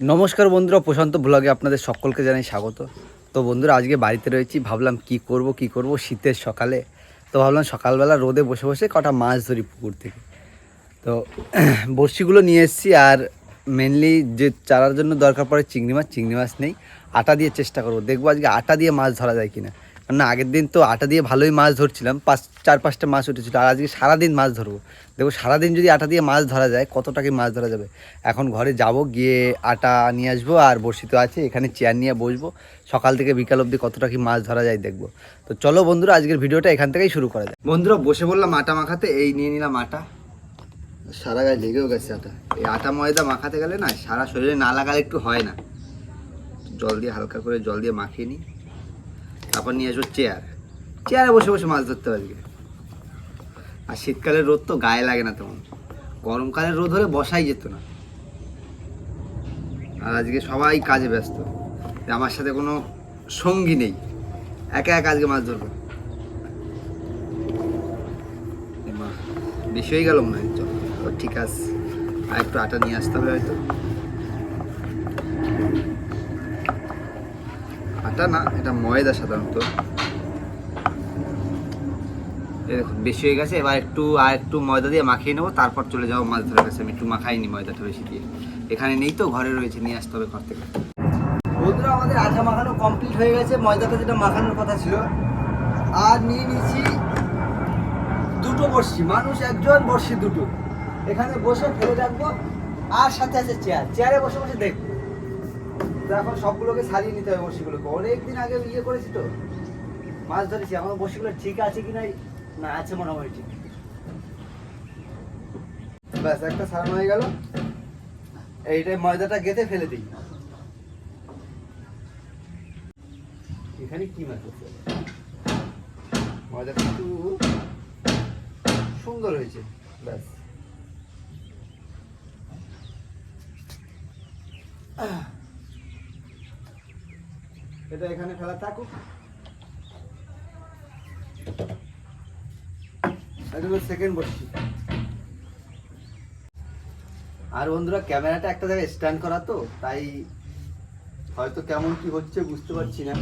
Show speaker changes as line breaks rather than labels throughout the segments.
নমস্কার বন্ধুরা, প্রশান্ত ব্লগে আপনাদের সকলকে জানাই স্বাগত। তো বন্ধুরা, আজকে বাড়িতে রয়েছি, ভাবলাম কি করব কি করব শীতের সকালে। তো ভাবলাম সকালবেলা রোদে বসে বসে কটা মাছ ধরি পুকুর থেকে। তো বড়শিগুলো নিয়ে এসেছি আর মেনলি যে চারার জন্য দরকার পড়ে চিংড়ি মাছ চিংড়ি মাছ নেই। আটা দিয়ে চেষ্টা করব। দেখব আজকে আটা দিয়ে মাছ ধরা যায় কিনা। না আগের দিন তো আটা দিয়ে ভালোই মাছ ধরছিলাম। পাঁচ, চার, পাঁচটা মাছ উঠেছিল। আর আজকে সারাদিন মাছ ধরবো। দেখব সারাদিন যদি আটা দিয়ে মাছ ধরা যায়, কতটা কি মাছ ধরা যাবে? এখন ঘরে যাব, গিয়ে আটা নিয়ে আসব, আর বড়শি তো আছে, এখানে চেয়ার নিয়ে বসবো। সকাল থেকে বিকাল অবধি কতটা কি মাছ ধরা যায় দেখব। তো চলো বন্ধুরা, আজকের ভিডিওটা এখান থেকেই শুরু করা যায় বন্ধুরা, বসে বললাম আটা মাখাতে, এই নিয়ে নিলাম আটা। সারা গায়ে লেগেও গেছে আটা। এই আটা ময়দা মাখাতে গেলে না, সারা শরীরে না লাগালে একটু হয় না। জল দিয়ে, হালকা করে জল দিয়ে মাখিয়ে নিই। তারপর নিয়ে আসব চেয়ার চেয়ারে বসে বসে মাছ ধরতে পারবে আর শীতকালের রোদ তো গায়ে লাগে না তেমন। গরমকালের রোদ হলে বসাই যেত না। আর আজকে সবাই কাজে ব্যস্ত। আমার সাথে কোনো সঙ্গী নেই। একা একা আজকে মাছ ধরবো। বেশি হয়ে গেল মনে হয়। ঠিক আছে। আর একটু আটা নিয়ে আসতে হবে হয়তো। আটা না, এটা ময়দা সাধারণত। বেশি হয়ে গেছে, এবার একটু, আর একটু ময়দা দিয়ে মাখিয়ে নেব, তারপর চলে যাব মাছ ধরার কাছে। আমি একটু মাখাইনি ময়দাটা বেশি দিয়ে। এখানে নেই তো, ঘরে রয়েছে, নিয়ে আসতে হবে ঘর থেকে। বন্ধুরা, আমাদের আঠা মাখানো কমপ্লিট হয়ে গেছে, ময়দাটা যেটা মাখানোর কথা ছিল। আর নিয়ে নিচ্ছি দুটো বড়শি, মানুষ একজন, বড়শি দুটো। এখানে বসে ফেলে রাখব, আর সাথে আছে চেয়ার চেয়ারে বসে বসে দেখব। এখন সবগুলোকে সারিয়ে নিতে হবে বসিগুলোকে অনেকদিন আগে ইয়ে করেছি তো। মাছ ধরেছি, আমার বসিগুলো ঠিক আছে কি নাই? না, আছে মোটামুটি ঠিক। ব্যাস, একটা সারানো হয়ে গেল। এইটাই ময়দাটা গেঁথে ফেলে দিই। এখানে কি মাছ আছে? ময়দাটা একটু সুন্দর হয়েছে। ব্যাস। এটা এখানে ফেলা থাকুক। সেকেন্ড বসছি। আর বন্ধুরা, ক্যামেরাটা একটা জায়গায় স্ট্যান্ড করা তো, তাই হয়তো কেমন কি হচ্ছে বুঝতে পারছি না।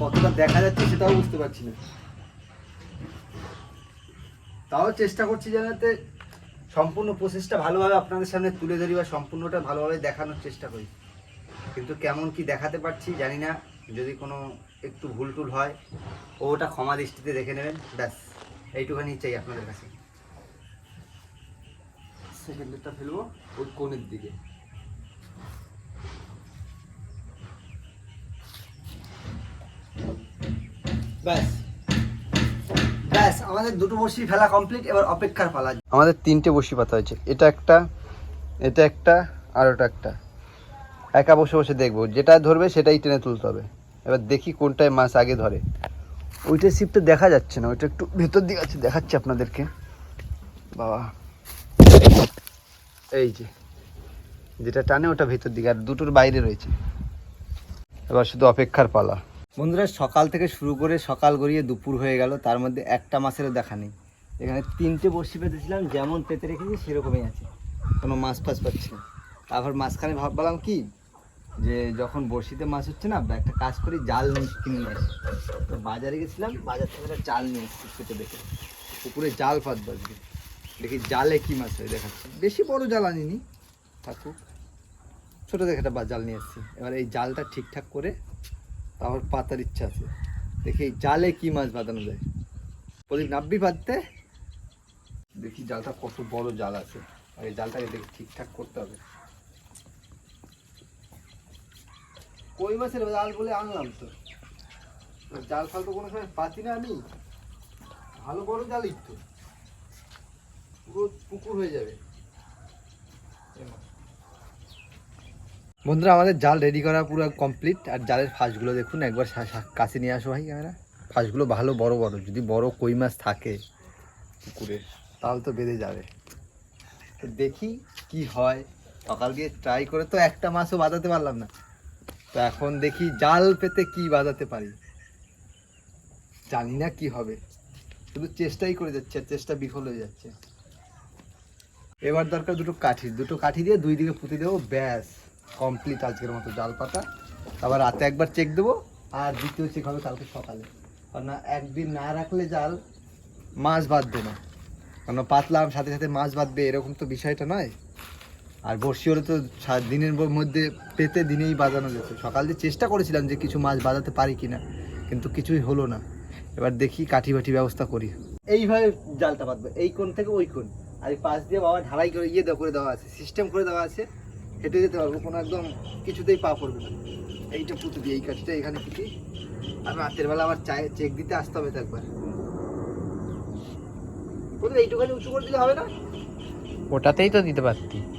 কতটা দেখা যাচ্ছে সেটাও বুঝতে পারছি না। তাও চেষ্টা করছি জানাতে সম্পূর্ণ প্রসেসটা ভালোভাবে আপনাদের সামনে তুলে ধরি বা সম্পূর্ণটা ভালোভাবে দেখানোর চেষ্টা করি। কিন্তু কেমন কি দেখাতে পারছি জানি না। যদি কোনো একটু ভুল টুল হয় ওটা ক্ষমা দৃষ্টিতে দেখে নেবেন। ব্যাস এইটুখানি চাই আপনাদের কাছে। সেকেন্ডেরটা ফেলব ওই কোণের দিকে। ব্যাস ব্যাস আমাদের দুটো বসি ফেলা কমপ্লিট এবার অপেক্ষার পালা। আমাদের তিনটে বসি পাতা হয়েছে। এটা একটা এটা একটা আর ওটা একটা। একা বসে বসে দেখব। যেটা ধরবে সেটাই টেনে তুলতে হবে। এবার দেখি কোনটায় মাছ আগে ধরে। ওইটা সিপটা দেখা যাচ্ছে না, ওইটা একটু ভেতর দিকে আছে, দেখাচ্ছি আপনাদেরকে। বাবা। এই যে, যেটা টানে ওটা ভেতর দিকে, আর দুটোর বাইরে রয়েছে। এবার শুধু অপেক্ষার পালা। বন্ধুরা, সকাল থেকে শুরু করে সকাল গড়িয়ে দুপুর হয়ে গেল, তার মধ্যে একটা মাছেরও দেখা নেই। এখানে তিনটে বড়শি পেতেছিলাম যেমন পেতে রেখেছি সেরকমই আছে। কোনো মাছ ফাছ পাচ্ছি না। তারপর মাঝখানে ভাবলাম কি যে যখন বড়শিতে মাছ হচ্ছে না একটা কাজ করি, জাল কিনে নিয়ে আসি। তো বাজারে গেছিলাম, বাজার থেকে একটা জাল নিয়ে এসেছি ছোটো দেখে। পুকুরে জাল ফাঁদ বাজবে। দেখি জালে কি মাছ হয়, দেখাচ্ছি। বেশি বড় জাল আনিনি থাকুক ছোটো দেখে একটা জাল নিয়ে এসেছি। এবার এই জালটা ঠিকঠাক করে তারপর পাতার ইচ্ছা আছে। দেখি এই জালে কি মাছ বাঁধানো যায়। প্রদীপ নাব্বি বাঁধতে? দেখি জালটা কত বড় জাল আছে। আর এই জালটাকে দেখি ঠিকঠাক করতে হবে। কই মাছের জাল বলে আনলাম তো। জাল ফাল তো কোনো সময় পাতি না আমি। ভালো বড় জালই তো। পুরো পুকুর হয়ে যাবে। বন্ধুরা, আমাদের জাল রেডি করা পুরো কমপ্লিট আর জালের ফাঁসগুলো দেখুন, একবার কাছে নিয়ে আসো ভাই ক্যামেরা ফাঁসগুলো ভালো বড় বড়, যদি বড় কই মাছ থাকে পুকুরে তাহলে তো বেঁধে যাবে। তো দেখি কি হয়। সকাল দিয়ে ট্রাই করে তো একটা মাছও বাঁধাতে পারলাম না। তো এখন দেখি জাল পেতে কি বাজাতে পারি। জানি না কি হবে। শুধু চেষ্টাই করে যাচ্ছে চেষ্টা বিফল হয়ে যাচ্ছে। এবার দরকার দুটো কাঠি। দুটো কাঠি দিয়ে দুই দিকে পুঁতে দেবো, ব্যাস। কমপ্লিট আজকের মতো জাল পাতা। আবার রাতে একবার চেক দেবো, আর দ্বিতীয় চেক হবে কালকে সকালে। কারণ একদিন না রাখলে জাল মাছ বাঁধবে না। কারণ পাতলাম, সাথে সাথে মাছ বাঁধবে, এরকম তো বিষয়টা নয়। আর বর্ষি হলে তো সা- দিনের মধ্যে পেতে দিনেই বাজানো যেত। সকাল দিয়ে চেষ্টা করেছিলাম যে কিছু মাছ বাজাতে পারি কিনা কিন্তু কিছুই হলো না। এবার দেখি কাঠি বাটি ব্যবস্থা করি। এইভাবে জালটা বাঁধবে এই কোণ থেকে ওই কোণ। আর এই পাশ দিয়ে বাবা ঢালাই করে ইয়ে করে দেওয়া আছে সিস্টেম করে দেওয়া আছে। হেঁটে যেতে পারব কোনো একদম কিছুতেই পা পড়বে না। এইটা পুঁতে দিই এই কাঠিটা এখানে পুঁতি। আর রাতের বেলা আবার চায় চেক দিতে আসতে হবে তো একবার। এইটুখানি উঁচু করে দিলে হবে না?
ওটাতেই তো দিতে পারতি।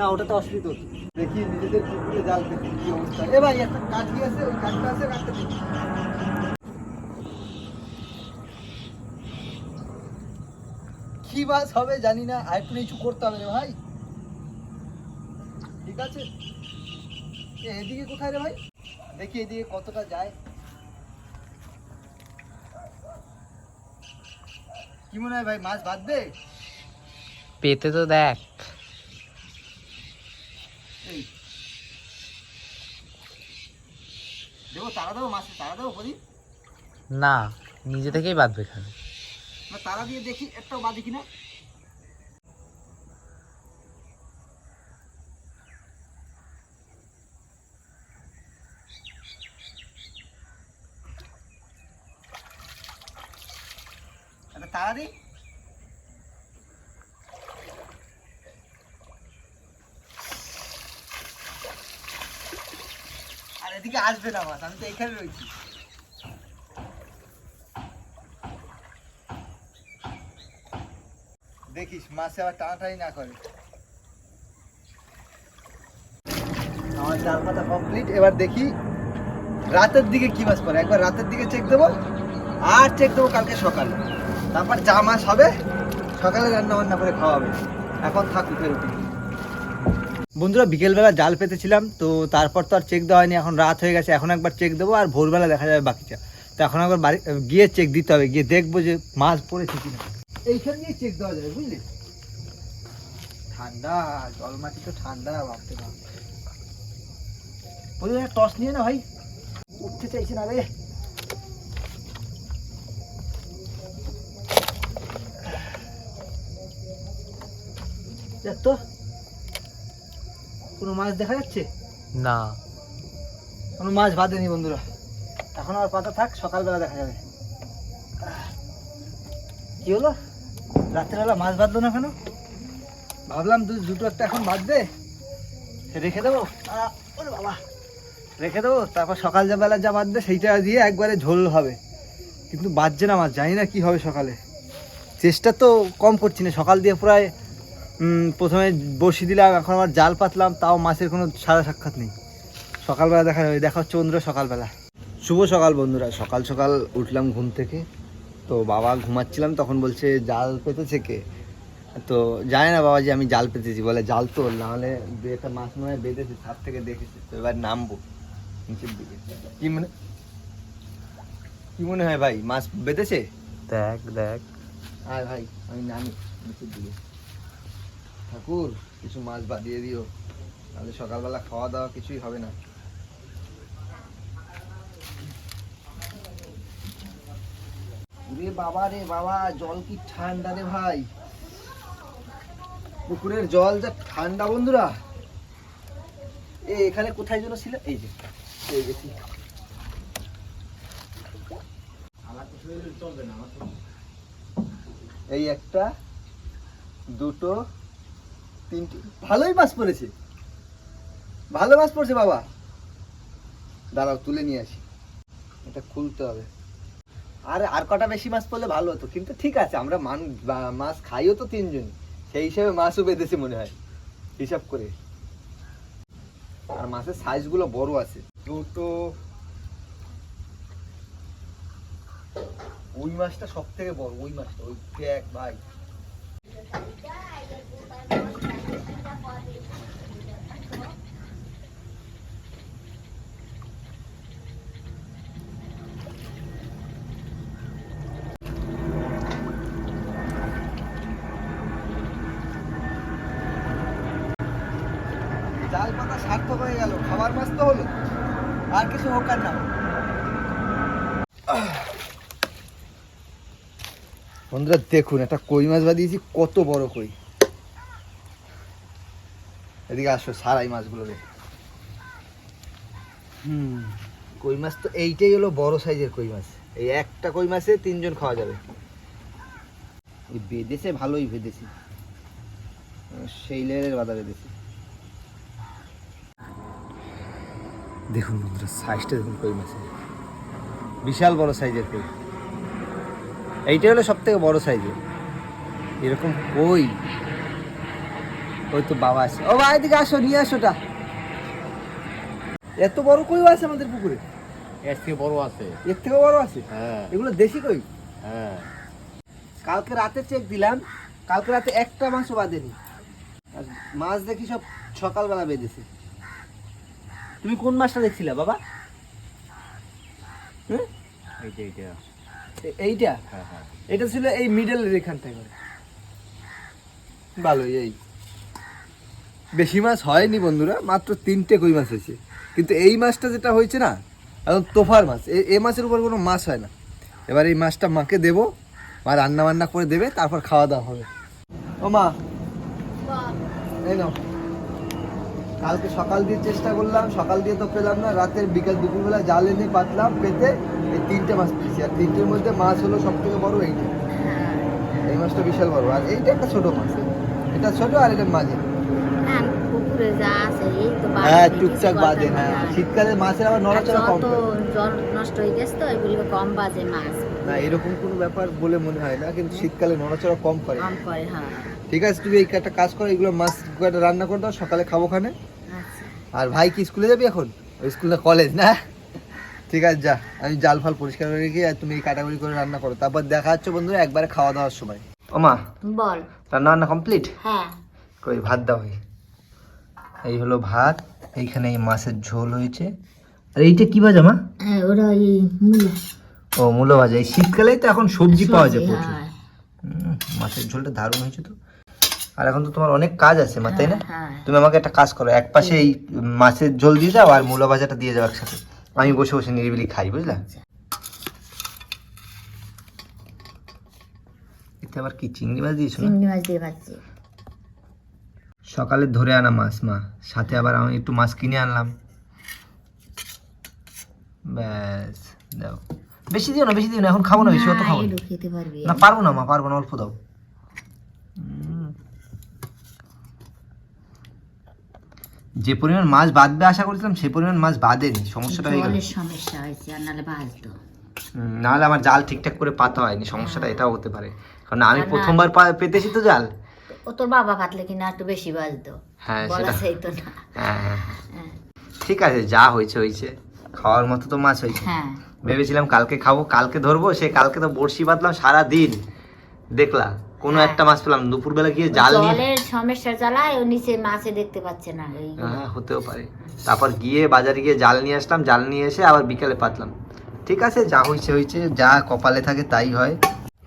না ওটা তো অসুবিধা দেখি নিজেদের পুকুরে জাল পেতে কি অবস্থা? এ ভাই একটা কাঠি আছে? ওই কাঠটা আছে কাঠটা দিই কি বাস হবে জানি না আর একটু নিচু করতে হবে রে ভাই। ঠিক আছে? এদিকে কোথায় রে ভাই? দেখি এদিকে কতটা যায়। কি মনে হয় ভাই মাছ বাঁধবে?
পেতে তো দেখ।
এই। দেবো তারা দেবো মাছে তারা দেবো বলি
না নিজে থেকেই বাঁধবে খালি
না তারা দিয়ে দেখি একটাও বাজে কিনা। তারা দিই আর এদিকে আসবে না মাছ আমি তো এখানে রয়েছি। দেখিস মাছে আবার টানাটানি না করে। আমার জাল পাতা কমপ্লিট এবার দেখি রাতের দিকে কি মাছ পড়ে। একবার রাতের দিকে চেক দেবো, আর চেক দেবো কালকে সকালে। তারপর যা মাছ হবে, সকালে রান্না বান্না করে খাওয়াবে। এখন থাকুক বন্ধুরা, বিকেলবেলা জাল পেতেছিলাম, তো তারপর তো আর চেক দেওয়া হয়নি, এখন রাত হয়ে গেছে, এখন একবার চেক দেবো, আর ভোরবেলা দেখা যাবে বাকিটা। তো এখন একবার বাড়ি গিয়ে চেক দিতে হবে, গিয়ে দেখব যে মাছ পড়েছে কিনা। এইখানে চেক দেওয়া যাবে, বুঝলি? ঠান্ডা জল মাটি তো ঠান্ডা ভাবতে টস নিয়ে না ভাই, উঠতে চাইছে না রে। তো। কোনো মাছ দেখা যাচ্ছে?
না।
কোনো মাছ বাঁধেনি বন্ধুরা। এখন আর পাতা থাক সকালবেলা দেখা যাবে। কি হলো? রাত্রেবেলা মাছ বাঁধলো না কেন? ভাবলাম দু দুটো একটা এখন বাঁধবে রেখে দেবো। ওরে বাবা। রেখে দেবো তারপর সকাল যা বেলা যা বাঁধবে সেইটা দিয়ে একবারে ঝোল হবে। কিন্তু বাঁধছে না মাছ জানি না কি হবে সকালে। চেষ্টা তো কম করছি না সকাল দিয়ে প্রায় প্রথমে বসি দিলাম এখন আবার জাল পাতলাম তাও মাছের কোনো সারা সাক্ষাৎ নেই। সকালবেলা দেখা যাবে দেখা হচ্ছে বন্ধুরা সকালবেলা। শুভ সকাল বন্ধুরা সকাল সকাল উঠলাম ঘুম থেকে। তো বাবা ঘুমাচ্ছিলাম তখন বলছে জাল পেতেছে কে? তো জানে না বাবা যে আমি জাল পেতেছি বলে জাল তো নাহলে একটা মাছ মনে হয় বেঁধেছে ছাদ থেকে দেখেছে তো এবার নামবো। নিচের দিকে। কি মনে কি মনে হয় ভাই মাছ বেঁধেছে?
দেখ দেখ।
আয় ভাই আমি নামি নিচের দিকে। ঠাকুর, কিছু মাছ বাদিয়ে দিও। তাহলে সকালবেলা খাওয়া দাওয়া কিছুই হবে না। বাবা রে বাবা, জল কি ঠান্ডা রে ভাই। পুকুরের জল যা ঠান্ডা বন্ধুরা। এ, এখানে কোথায় যেন ছিল? এই যে, এই গেছি এই একটা, দুটো তিনটে। ভালোই মাছ পড়েছে। ভালো মাছ পড়ছে বাবা। দাঁড়াও, তুলে নিয়ে আসি। এটা খুলতে হবে। আর আর কটা বেশি মাছ পড়লে ভালো হতো? কিন্তু ঠিক আছে, আমরা মান মাছ খাইও তো তিনজন। সেই হিসাবে মাছও বেঁধেছে মনে হয়। হিসাব করে। আর মাছের সাইজগুলো বড় আছে। দুটো। ওই মাছটা সব থেকে বড়, ওই মাছটা, ওই ভাই। সার্থক হয়ে গেল খাবার মাছ তো হলো। আর কিছু হোক আর না বন্ধুরা দেখুন একটা কই মাছ বাদিয়েছি কত বড় কই। এদিকে আসো সারাই মাছগুলো রে হুম। কই মাছ তো এইটাই হলো বড় সাইজের কই মাছ। এই একটা কই মাছে তিনজন খাওয়া যাবে। ওই বেঁধেছে ভালোই বেঁধেছি। সেই লেয়ারের বাধা বেঁধেছি। দেখুন বন্ধুরা সাইজটা দেখুন কই মাছের বিশাল বড় সাইজের কই। এইটা হলো সব থেকে বড় সাইজের এরকম কই? ওই তো বাবা আছে। ও ভাই এদিকে আসো নিয়ে আসোটা এত বড় কই আছে আমাদের পুকুরে?
এর থেকে বড় আছে।
এর থেকে বড় আছে?
হ্যাঁ।
এগুলো দেশি কই?
হ্যাঁ।
কালকে রাতে চেক দিলাম। কালকে রাতে একটা মাছও বাঁধেনি মাছ দেখি সব সকালবেলা বেঁধেছে। তুমি কোন মাছটা দেখছিলে বাবা? হুম?
এইটা এইটা।
এইটা?
হ্যাঁ হ্যাঁ।
এটা ছিল এই মিডলের এখানটায় করে ভালোই এই। বেশি মাছ হয়নি বন্ধুরা মাত্র তিনটে কই মাছ হয়েছে। কিন্তু এই মাছটা যেটা হয়েছে না একদম তোফার মাছ এ- এই মাছের উপর কোনো মাছ হয় না। এবার এই মাছটা মাকে দেবো মা রান্না বান্না করে দেবে তারপর খাওয়া দাওয়া হবে। ও মা। এই নাও। কালকে সকাল দিয়ে চেষ্টা করলাম সকাল দিয়ে তো পেলাম না রাতের বিকাল দুপুরবেলা জাল এনে পাতলাম পেতে এই তিনটে মাছ পেয়েছি। আর তিনটের মধ্যে মাছ হলো সব থেকে বড় এইটা। এই মাছটা বিশাল বড়। আর এইটা একটা ছোট মাছ। এটা ছোট আর এটা মাঝে।
হ্যাঁ,
হ্যাঁ টুকটাক বাদে
হয়
হ্যাঁ
না।
শীতকালে মাছের আবার নড়াচড়া কম।
জল নষ্ট হয়ে গেছে তো এগুলো কম বাজে মাছ।
না এরকম কোনো ব্যাপার বলে মনে হয় না কিন্তু শীতকালে নড়াচড়া কম করে।
কম করে হ্যাঁ।
ঠিক আছে তুমি এই একটা কাজ করো এগুলো মাছ কয়টা রান্না করে দাও সকালে খাব খানে
আচ্ছা।
আর ভাই কি স্কুলে যাবি এখন? ওই স্কুল না কলেজ না? ঠিক আছে যা আমি জাল ফাল পরিষ্কার করে রেখে আর তুমি এই কাটাকুটি করে রান্না করো। তারপর দেখা হচ্ছে বন্ধুরা একবারে খাওয়া দাওয়ার সময়। ও মা
বল।
রান্না বান্না কমপ্লিট
হ্যাঁ।
কই ভাত দাও এই। হলো ভাত এইখানে এই মাছের ঝোল হয়েছে। আর এইটা কি ভাজা মা?
হ্যাঁ ওরা এই মূলা।
ও মূলো ভাজা। এই শীতকালেই তো এখন সবজি পাওয়া যায় প্রচুর।
হ্যাঁ।
মাছের ঝোলটা দারুণ হয়েছে তো। আর এখন তো তোমার অনেক কাজ আছে মা তাই না?
হ্যাঁ
তুমি আমাকে একটা কাজ করো এক পাশে এই মাছের ঝোল দিয়ে দাও আর মূলা ভাজাটা দিয়ে যাও একসাথে। আমি বসে বসে নিরিবিলি খাই বুঝলা? এতে আবার কি চিংড়ি মাছ দিয়েছ না?
চিংড়ি মাছ দিয়ে পাচ্ছি
সকালে ধরে আনা মাছ মা। সাথে আবার আমি একটু মাছ কিনে আনলাম। ব্যাস দাও। বেশি দিও না বেশি দিও না এখন খাব না বেশি অত খাব না।
পারব
না মা পারব না অল্প দাও। যে পরিমাণ মাছ বাঁধবে আশা করেছিলাম সে পরিমাণ মাছ বাঁধেনি সমস্যাটা হয়ে গেল।
সমস্যা হয়েছে আর নাহলে
হুম, নাহলে আমার জাল ঠিকঠাক করে পাতা হয়নি সমস্যাটা এটাও হতে পারে। কারণ আমি প্রথমবার পেতেছি তো জাল।
ও তোর বাবা পাতলে কিনা একটু বেশি বাজতো
হ্যাঁ সেটা
সেই তো না।
হ্যাঁ হ্যাঁ, হ্যাঁ।
হ্যাঁ।
ঠিক আছে যা হয়েছে হয়েছে। খাওয়ার মতো তো মাছ হয়েছে।
হ্যাঁ।
ভেবেছিলাম কালকে খাব কালকে ধরবো সে কালকে তো বড়শি বাঁধলাম সারা দিন দেখলা কোনো
হ্যাঁ।
একটা মাছ পেলাম দুপুরবেলা গিয়ে জাল নিয়ে
সমস্যা জ্বালায় ও নিচে মাছে দেখতে পাচ্ছে না। এই
হ্যাঁ হতেও পারে। তারপর গিয়ে বাজারে গিয়ে জাল নিয়ে আসলাম জাল নিয়ে এসে আবার বিকেলে পাতলাম। ঠিক আছে যা হয়েছে হয়েছে যা কপালে থাকে তাই হয়।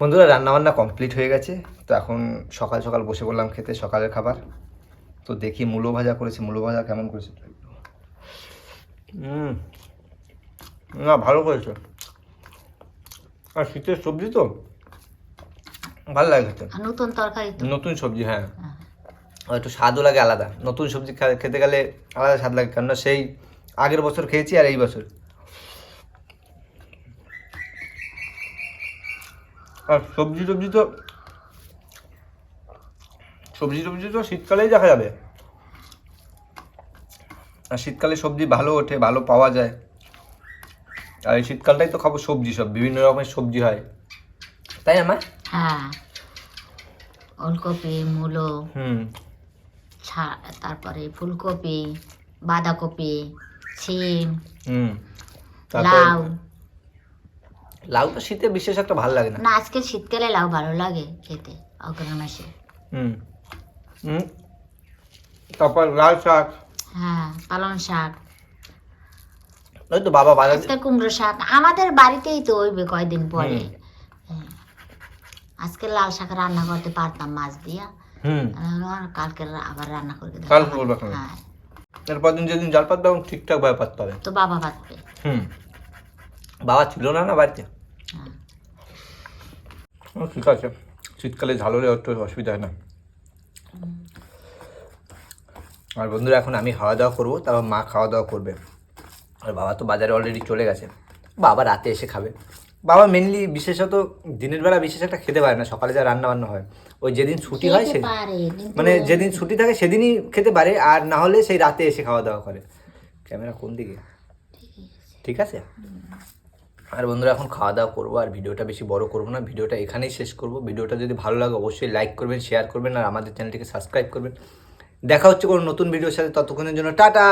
বন্ধুরা রান্না বান্না কমপ্লিট হয়ে গেছে। তো এখন সকাল সকাল বসে বললাম খেতে সকালের খাবার। তো দেখি মূলো ভাজা করেছে। মূলো ভাজা কেমন করেছে হুম। না ভালো করেছে। আর শীতের সবজি তো? ভালো লাগে
নতুন তরকারি
নতুন সবজি হ্যাঁ।
হ্যাঁ।
একটু স্বাদও লাগে আলাদা। নতুন সবজি খেতে গেলে আলাদা স্বাদ লাগে কেননা সেই আগের বছর খেয়েছি আর এই বছর। আর সবজি টবজি তো সবজি টবজি তো শীতকালেই দেখা যাবে। আর শীতকালে সবজি ভালো ওঠে ভালো পাওয়া যায়। আর এই শীতকালটাই তো খাব সবজি সব বিভিন্ন রকমের সবজি হয়। তাই না মা?
হ্যাঁ। ওলকপি মূলো।
হুম।
তারপরে ফুলকপি বাঁধাকপি সিম লাউ।
লাউ তো শীতে বিশেষ একটা ভালো লাগে না।
না আজকে শীতকালে লাউ ভালো লাগে খেতে অগ্রহণ মাসে।
হুম হুম তারপর লাল শাক।
হ্যাঁ পালং শাক।
ওই তো বাবা বাজার
আজকে কুমড়ো শাক আমাদের বাড়িতেই তো ওই কয়দিন পরে। হ্যাঁ। আজকে লাল শাক রান্না করতে পারতাম মাছ দিয়া।
হুম।
আর কালকে আবার রান্না করে
কালকে করবে এখন?
হ্যাঁ।
এরপর দিন যেদিন জাল পাতবে এবং ঠিকঠাকভাবে পাততে হবে
তো বাবা পাতবে।
হুম। বাবা ছিল না না বাড়িতে?
হ্যাঁ।
ঠিক আছে। শীতকালে ঝাল হলে একটু অসুবিধা হয় না। আর বন্ধুরা এখন আমি খাওয়া দাওয়া করব তারপর মা খাওয়া দাওয়া করবে। আর বাবা তো বাজারে অলরেডি চলে গেছে। বাবা রাতে এসে খাবে। বাবা মেনলি বিশেষত দিনের বেলা বিশেষ একটা খেতে পারে না সকালে যা রান্না বান্না হয়। ওই যেদিন ছুটি হয় সেদিন মানে যেদিন ছুটি থাকে সেদিনই খেতে পারে আর না হলে সেই রাতে এসে খাওয়া দাওয়া করে। ক্যামেরা কোন দিকে? ঠিক আছে? আর বন্ধুরা এখন খাওয়া দাওয়া করব আর ভিডিওটা বেশি বড় করব না ভিডিওটা এখানেই শেষ করব। ভিডিওটা যদি ভালো লাগে অবশ্যই লাইক করবেন শেয়ার করবেন আর আমাদের চ্যানেলটিকে সাবস্ক্রাইব করবেন। দেখা হচ্ছে কোনো নতুন ভিডিওর সাথে ততক্ষণের জন্য টাটা!